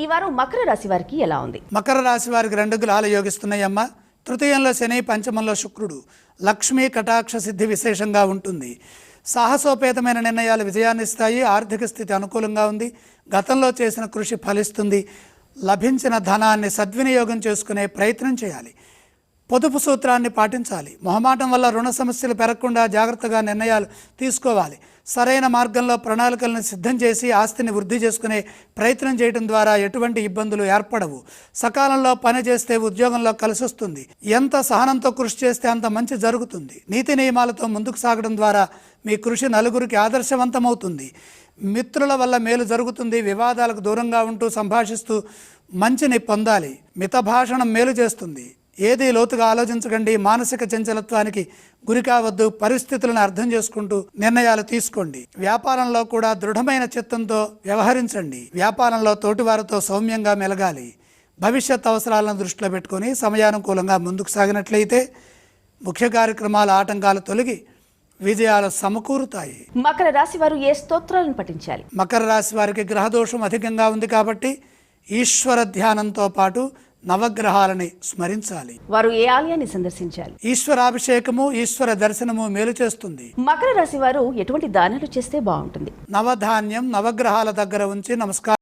ఈ వారం మకర రాశి వారికి ఎలా ఉంది? మకర రాశి వారికి రెండు గ్రహాలు యోగిస్తున్నాయమ్మ. తృతీయంలో శని పంచమంలో శుక్రుడు. లక్ష్మీ కటాక్ష సిద్ధి విశేషంగా ఉంటుంది. సాహసోపేతమైన నిర్ణయాలు విజయాన్ని ఇస్తాయి ఆర్థిక స్థితి అనుకూలంగా ఉంది గతంలో చేసిన కృషి ఫలిస్తుంది. లభించిన ధనాన్ని సద్వినియోగం చేసుకునే ప్రయత్నం చేయాలి. పొదుపు సూత్రాన్ని పాటించాలి. మొహమాటం వల్ల రుణ సమస్యలు పెరగకుండా జాగ్రత్తగా నిర్ణయాలు తీసుకోవాలి. సరైన మార్గంలో ప్రణాళికలను సిద్ధం చేసి ఆస్తిని వృద్ధి చేసుకునే ప్రయత్నం చేయడం ద్వారా ఎటువంటి ఇబ్బందులు ఏర్పడవు. సకాలంలో పని చేస్తే ఉద్యోగంలో కలిసొస్తుంది ఎంత సహనంతో కృషి చేస్తే అంత మంచి జరుగుతుంది. నీతి నియమాలతో ముందుకు సాగడం ద్వారా మీ కృషి నలుగురికి ఆదర్శవంతమవుతుంది. మిత్రుల వల్ల మేలు జరుగుతుంది. వివాదాలకు దూరంగా ఉంటూ సంభాషిస్తూ మంచిని పొందాలి. మిత భాషణం మేలు చేస్తుంది. ఏది లోతుగా ఆలోచించకండి మానసిక చంచలత్వానికి గురి కావద్దు పరిస్థితులను అర్థం చేసుకుంటూ నిర్ణయాలు తీసుకోండి. వ్యాపారంలో కూడా దృఢమైన చిత్తంతో వ్యవహరించండి. వ్యాపారంలో తోటివారితో సౌమ్యంగా మెలగాలి. భవిష్యత్ అవసరాలను దృష్టిలో పెట్టుకొని సమయానుకూలంగా ముందుకు సాగినట్లయితే ముఖ్య కార్యక్రమాల ఆటంకాలు తొలగి విజయాలు సమకూరుతాయి. మకర రాశి వారు ఏ స్తోత్రాలను పఠించాలి? మకర రాశి వారికి గ్రహదోషం అధికంగా ఉంది కాబట్టి ఈశ్వర ధ్యానంతో పాటు నవగ్రహాలని స్మరించాలి. వారు ఏ ఆలయాన్ని సందర్శించాలి? ఈశ్వరాభిషేకము ఈశ్వర దర్శనము మేలు చేస్తుంది. మకర రాశి వారు ఎటువంటి దానాలు చేస్తే బాగుంటుంది? నవధాన్యం నవగ్రహాల దగ్గర ఉంచి నమస్కారం